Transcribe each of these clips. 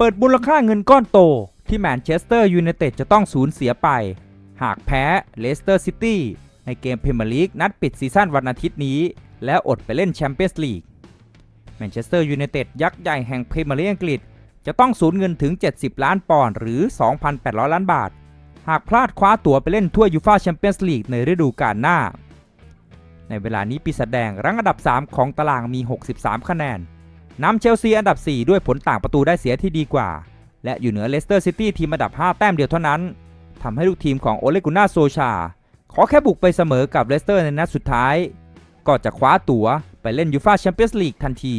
เปิดมูลค่าเงินก้อนโต ที่แมนเชสเตอร์ยูไนเต็ดจะต้องสูญเสียไป หากแพ้เลสเตอร์ซิตี้ในเกมพรีเมียร์ลีกนัดปิดซีซั่นวันอาทิตย์นี้ แล้วอดไปเล่นแชมเปี้ยนส์ลีกแมนเชสเตอร์ยูไนเต็ดยักษ์ใหญ่แห่งพรีเมียร์ลีกอังกฤษ จะต้องสูญเงินถึง 70 ล้านปอนด์หรือ 2,800 ล้านบาท หากพลาดคว้าตั๋วไปเล่นถ้วยยูฟ่าแชมเปี้ยนส์ลีกในฤดูกาลหน้า ในเวลานี้ปีศาจแดงรั้งอันดับ 3 ของตารางมี 63 คะแนน นำเชลซีอันดับ 4 ด้วยผลต่างประตูได้เสียที่ดีกว่า และอยู่เหนือเลสเตอร์ซิตี้ทีมอันดับ 5 แต้มเดียวเท่านั้นทำให้ลูกทีมของโอเลกุน่าโซชา ขอแค่บุกไปเสมอกับเลสเตอร์ในนัดสุดท้าย ก็จะคว้าตั๋วไปเล่นยูฟาแชมเปี้ยนส์ลีกทันที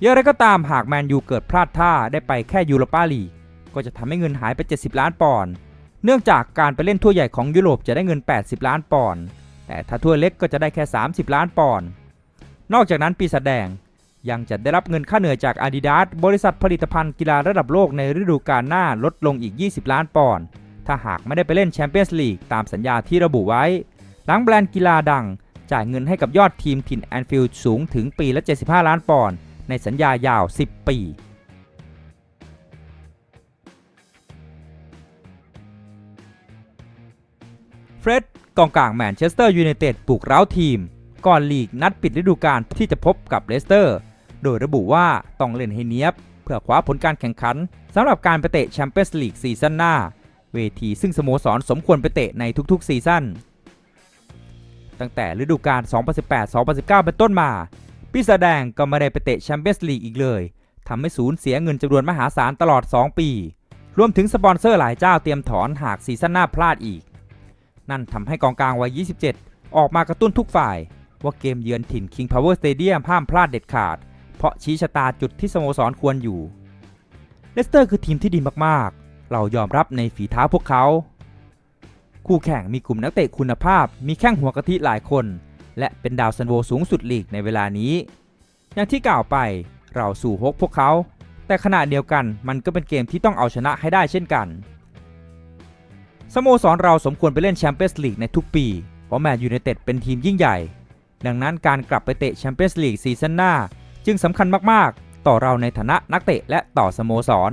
อย่างไรก็ตามหากแมนยูเกิดพลาดท่าได้ไปแค่ยูโรปาลีกก็จะทำให้เงินหายไป 70 ล้านปอนด์เนื่องจากการไปเล่นทั่วใหญ่ของยุโรปจะได้เงิน 80 ล้านปอนด์แต่ถ้าทั่วเล็กก็จะได้แค่ 30 ล้านปอนด์นอกจากนั้นปีศาจแดง ยังจะได้รับเงินค่าเหนื่อยจาก Adidas บริษัทผลิตภัณฑ์กีฬาระดับโลกในฤดูกาลหน้าลดลงอีก 20 ล้านปอนด์ถ้าหากไม่ได้ไปเล่นแชมเปี้ยนส์ลีกตามสัญญาที่ระบุไว้ หลังแบรนด์กีฬาดัง จ่ายเงินให้กับยอดทีมถิ่นแอนฟิลด์สูงถึงปีละ 75 ล้านปอนด์ในสัญญายาว 10 ปีเฟร็ดกองกลางแมนเชสเตอร์ยูไนเต็ดปลุกเร้าทีม ก่อนลีกนัดปิดฤดูกาลที่จะพบกับเลสเตอร์ โดยระบุว่าต้องเล่นให้เนียบ เพื่อคว้าผลการแข่งขันสำหรับการไปเตะแชมเปี้ยนส์ลีกซีซั่นหน้า เวทีซึ่งสโมสรสมควรไปเตะในทุกๆซีซั่นตั้งแต่ฤดูกาล 2018-2019 เป็นต้นมาปีศาจแดงก็ไม่ได้ไปเตะแชมเปี้ยนส์ลีกอีกเลยทำให้สูญเสียเงินจำนวนมหาศาลตลอด 2 ปี รวมถึงสปอนเซอร์หลายเจ้าเตรียมถอนหากซีซั่นหน้าพลาดอีก นั่นทำให้กองกลางวัย 27 ออกมากระตุ้นทุกฝ่าย ว่าเกมเยือนถิ่น King Power Stadium ห้ามพลาดเด็ดขาด เพราะชี้ชะตาจุดที่สโมสรควรอยู่ เลสเตอร์คือทีมที่ดีมากๆ เรายอมรับในฝีเท้าพวกเขา คู่แข่งมีกลุ่มนักเตะคุณภาพ มีแข้งหัวกะทิหลายคน และเป็นดาวซันโวสูงสุดลีกในเวลานี้ อย่างที่กล่าวไปเราสู่ฮกพวกเขา แต่ขณะเดียวกันมันก็เป็นเกมที่ต้องเอาชนะให้ได้เช่นกัน สโมสรเราสมควรไปเล่นแชมเปี้ยนส์ลีกในทุกปี เพราะแมนยูไนเต็ดเป็นทีมยิ่งใหญ่ ดังนั้นการกลับไปเตะแชมเปี้ยนส์ลีกซีซั่นหน้า จึงสำคัญมากๆ ต่อเราในฐานะนักเตะและต่อสโมสร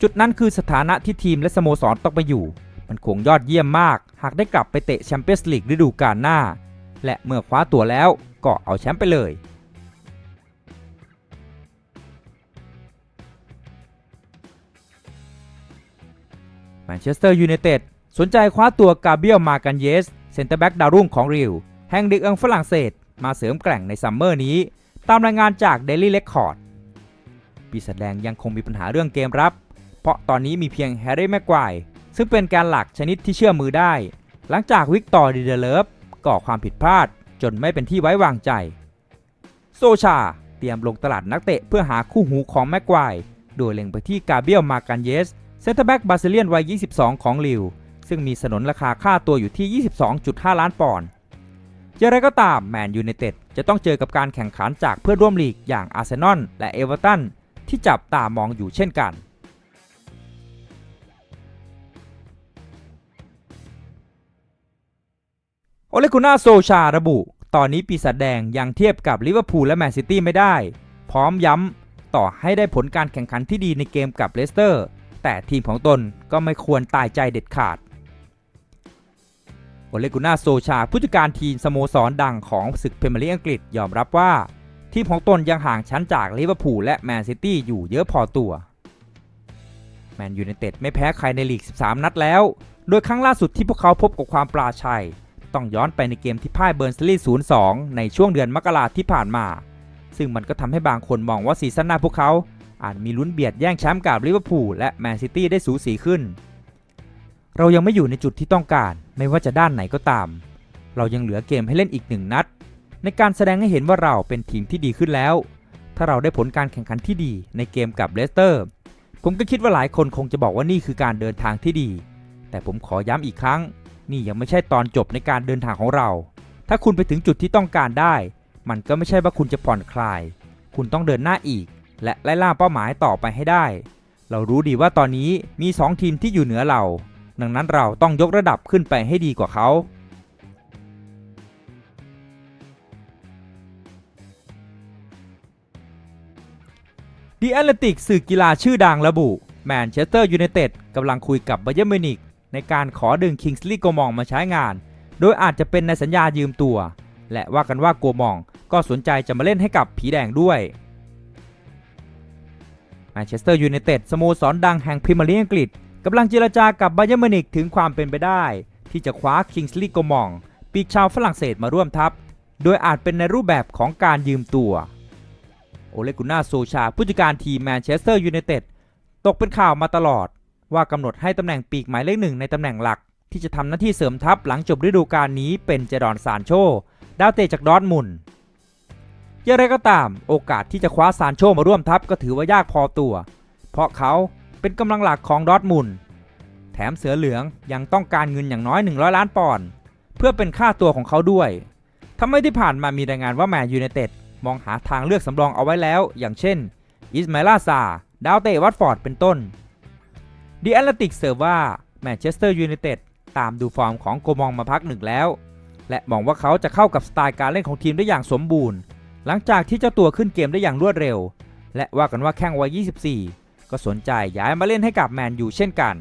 จุดนั้นคือสถานะที่ทีมและสโมสรต้องไปอยู่ มันคงยอดเยี่ยมมาก หากได้กลับไปเตะแชมเปี้ยนส์ลีกฤดูกาลหน้า และเมื่อคว้าตั๋วแล้วก็เอาแชมป์ไปเลยแมนเชสเตอร์ยูไนเต็ดสนใจคว้าตัวกาเบียลมากันเยส เซนเตอร์แบ็กดาวรุ่งของริว แห่งดิกอังฝรั่งเศส มาเสริมแกร่งในซัมเมอร์นี้ ตามรายงานจาก Daily Record ปีศาจแดงยังคงมีปัญหาเรื่องเกมรับ เพราะตอนนี้มีเพียงแฮร์รี่แม็กควซึ่งเป็นการหลักชนิดที่เชื่อมือได้ หลังจากวิกตอร์ดีเดเลฟก่อความผิดพลาด จนไม่เป็นที่ไว้วางใจ โซชา เตรียมลงตลาดนักเตะเพื่อหาคู่หูของแม็กควโดยเล็งไปที่กาเบียลมากันเยสเซนเตอร์แบ็กบาซิเลียนวัย 22 ของลิว ซึ่งมีสนนราคาค่าตัวอยู่ที่ 22.5 ล้านปอนด์ อย่างไรก็ตามแมนยูไนเต็ดจะต้องเจอกับการแข่งขันจากเพื่อนร่วมลีกอย่างอาร์เซนอลและเอเวอร์ตันที่จับตามองอยู่เช่นกันโอเลกุน่าโซชาระบุ ตอนนี้ปีศาจแดงยังเทียบกับลิเวอร์พูลและแมนซิตี้ไม่ได้ พร้อมย้ำต่อให้ได้ผลการแข่งขันที่ดีในเกมกับเลสเตอร์ แต่ทีมของตนก็ไม่ควรตายใจเด็ดขาด เลกุน่าโซชาผู้จัดการทีมสโมสรดังของศึกพรีเมียร์ลีกอังกฤษยอมรับว่า ทีมของตนยังห่างชั้นจากลิเวอร์พูลและแมนซิตี้อยู่เยอะพอตัว แมนยูไนเต็ดไม่แพ้ใครในลีก 13 นัดแล้ว โดยครั้งล่าสุดที่พวกเขาพบกับความปราชัย ต้องย้อนไปในเกมที่พ่ายเบิร์นสลีย์0-2 ในช่วงเดือนมกราที่ผ่านมา ซึ่งมันก็ทำให้บางคนมองว่าซีซั่นหน้าพวกเขาอาจมีลุ้นเบียดแย่งแชมป์กับลิเวอร์พูลและแมนซิตี้ได้สูสีขึ้น เรายังไม่อยู่ในจุดที่ต้องการ ไม่ว่าจะด้านไหนก็ตาม เรายังเหลือเกมให้เล่นอีกหนึ่งนัด ในการแสดงให้เห็นว่าเราเป็นทีมที่ดีขึ้นแล้ว ถ้าเราได้ผลการแข่งขันที่ดีในเกมกับเลสเตอร์ ผมก็คิดว่าหลายคนคงจะบอกว่านี่คือการเดินทางที่ดี แต่ผมขอย้ำอีกครั้ง นี่ยังไม่ใช่ตอนจบในการเดินทางของเรา ถ้าคุณไปถึงจุดที่ต้องการได้ มันก็ไม่ใช่ว่าคุณจะผ่อนคลาย คุณต้องเดินหน้าอีก และไล่ล่าเป้าหมายต่อไปให้ได้ เรารู้ดีว่าตอนนี้มี 2 ทีมที่อยู่เหนือเรา ดังนั้นเราต้องยกระดับขึ้นไปให้ดีกว่าเขาดีแอตเลติกสื่อกีฬาชื่อดังระบุ แมนเชสเตอร์ยูไนเต็ดกำลังคุยกับไบเยอร์มิวนิกในการขอดึงคิงส์ลีย์โกมองมาใช้งาน โดยอาจจะเป็นในสัญญายืมตัว และว่ากันว่าโกมองก็สนใจจะมาเล่นให้กับผีแดงด้วยแมนเชสเตอร์ยูไนเต็ดสโมสรดังแห่งพรีเมียร์ลีกอังกฤษ กำลังเจรจากับไบเยอร์มินิกถึงความเป็นไปได้ ที่จะคว้าคิงส์ลีย์โกมอง ปีกชาวฝรั่งเศสมาร่วมทัพ โดยอาจเป็นในรูปแบบของการยืมตัว โอเลกุน่าโซชาผู้จัดการทีมแมนเชสเตอร์ยูไนเต็ดตกเป็นข่าวมาตลอด ว่ากำหนดให้ตำแหน่งปีกหมายเลขหนึ่งในตำแหน่งหลัก ที่จะทำหน้าที่เสริมทัพหลังจบฤดูกาลนี้เป็นเจดอนซานโชดาวเตะจากดอทมุนอย่างไรก็ตาม โอกาสที่จะคว้าซานโชมาร่วมทัพก็ถือว่ายากพอตัว เพราะเขา เป็นกำลังหลักของดอทมุนแถมเสือเหลืองยังต้องการเงินอย่างน้อย 100 ล้านปอนด์เพื่อเป็นค่าตัวของเขาด้วยทำให้ที่ผ่านมามีรายงานว่าแมนยูไนเต็ดมองหาทางเลือกสำรองเอาไว้แล้ว อย่างเช่น อิสมาลาซา ดาวเตะวัตฟอร์ด เป็นต้นดีแอตเลติกเสิร์ว่าแมนเชสเตอร์ยูไนเต็ดตามดูฟอร์มของโกมองมาพักหนึ่งแล้ว และมองว่าเขาจะเข้ากับสไตล์การเล่นของทีมได้อย่างสมบูรณ์ หลังจากที่เจ้าตัวขึ้นเกมได้อย่างรวดเร็ว และว่ากันว่าแข้งวัย 24 ก็สนใจย้ายมาเล่นให้กับแมนยูเช่นกัน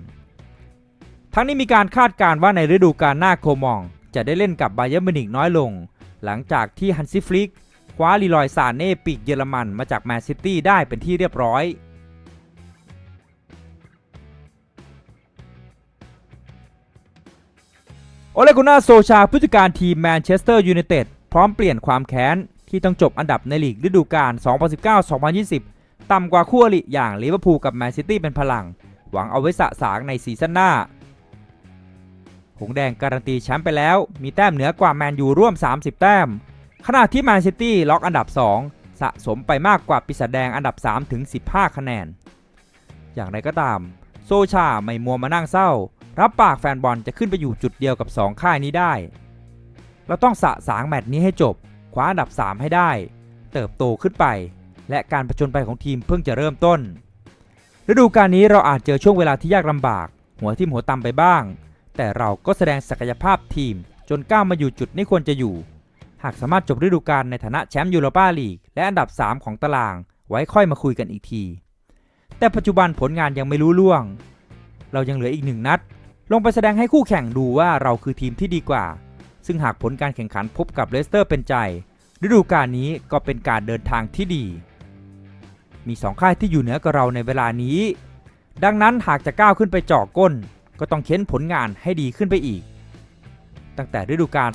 ทั้งนี้มีการคาดการณ์ว่าในฤดูกาลหน้าโคมอง จะได้เล่นกับไบเยอร์มินิกน้อยลง หลังจากที่ฮันซิฟลิกคว้าลีลอยซานเน่ปีกเยอรมันมาจากแมนซิตี้ได้เป็นที่เรียบร้อยโอเลกุน่าโซชาผู้จัดการทีมแมนเชสเตอร์ยูไนเต็ดพร้อมเปลี่ยนความแค้น ที่ต้องจบอันดับในลีกฤดูกาล 2019-2020 ต่ำกว่าคู่อริอย่างลิเวอร์พูลกับแมนซิตี้เป็นพลัง หวังเอาไว้สะสางในซีซั่นหน้า หงแดงการันตีแชมป์ไปแล้ว มีแต้มเหนือกว่าแมนยูร่วม 30 แต้ม ขณะที่แมนซิตี้ล็อกอันดับ 2 สะสมไปมากกว่าปีศาจแดงอันดับ3ถึง15 คะแนน อย่างไรก็ตาม โซชาไม่มัวมานั่งเศร้า รับปากแฟนบอลจะขึ้นไปอยู่จุดเดียวกับ 2 ค่ายนี้ได้ เราต้องสะสางแมตช์นี้ให้จบคว้าอันดับ 3 ให้ได้ เติบโตขึ้นไป และการผจญไปของทีมเพิ่งจะเริ่มต้น ฤดูกาลนี้เราอาจเจอช่วงเวลาที่ยากลำบาก หัวทิ่มหัวตำไปบ้าง แต่เราก็แสดงศักยภาพทีม จนก้าวมาอยู่จุดที่ควรจะอยู่ หากสามารถจบฤดูกาลในฐานะแชมป์ยูโรปาลีกและอันดับ 3 ของตาราง ไว้ค่อยมาคุยกันอีกที แต่ปัจจุบันผลงานยังไม่รู้ล่วง เรายังเหลืออีกหนึ่งนัด ลงไปแสดงให้คู่แข่งดูว่าเราคือทีมที่ดีกว่า ซึ่งหากผลการแข่งขันพบกับเลสเตอร์เป็นใจฤดูกาลนี้ก็เป็นการเดินทางที่ดี มีสองค่ายที่อยู่เหนือกว่าเราในเวลานี้ ดังนั้นหากจะก้าวขึ้นไปเจาะก้น ก็ต้องเค้นผลงานให้ดีขึ้นไปอีก ตั้งแต่ฤดูกาล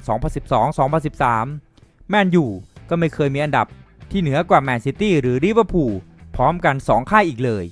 2012-2013 แมนยูก็ไม่เคยมีอันดับที่เหนือกว่าแมนซิตี้หรือลิเวอร์พูลพร้อมกัน 2 ค่ายอีกเลย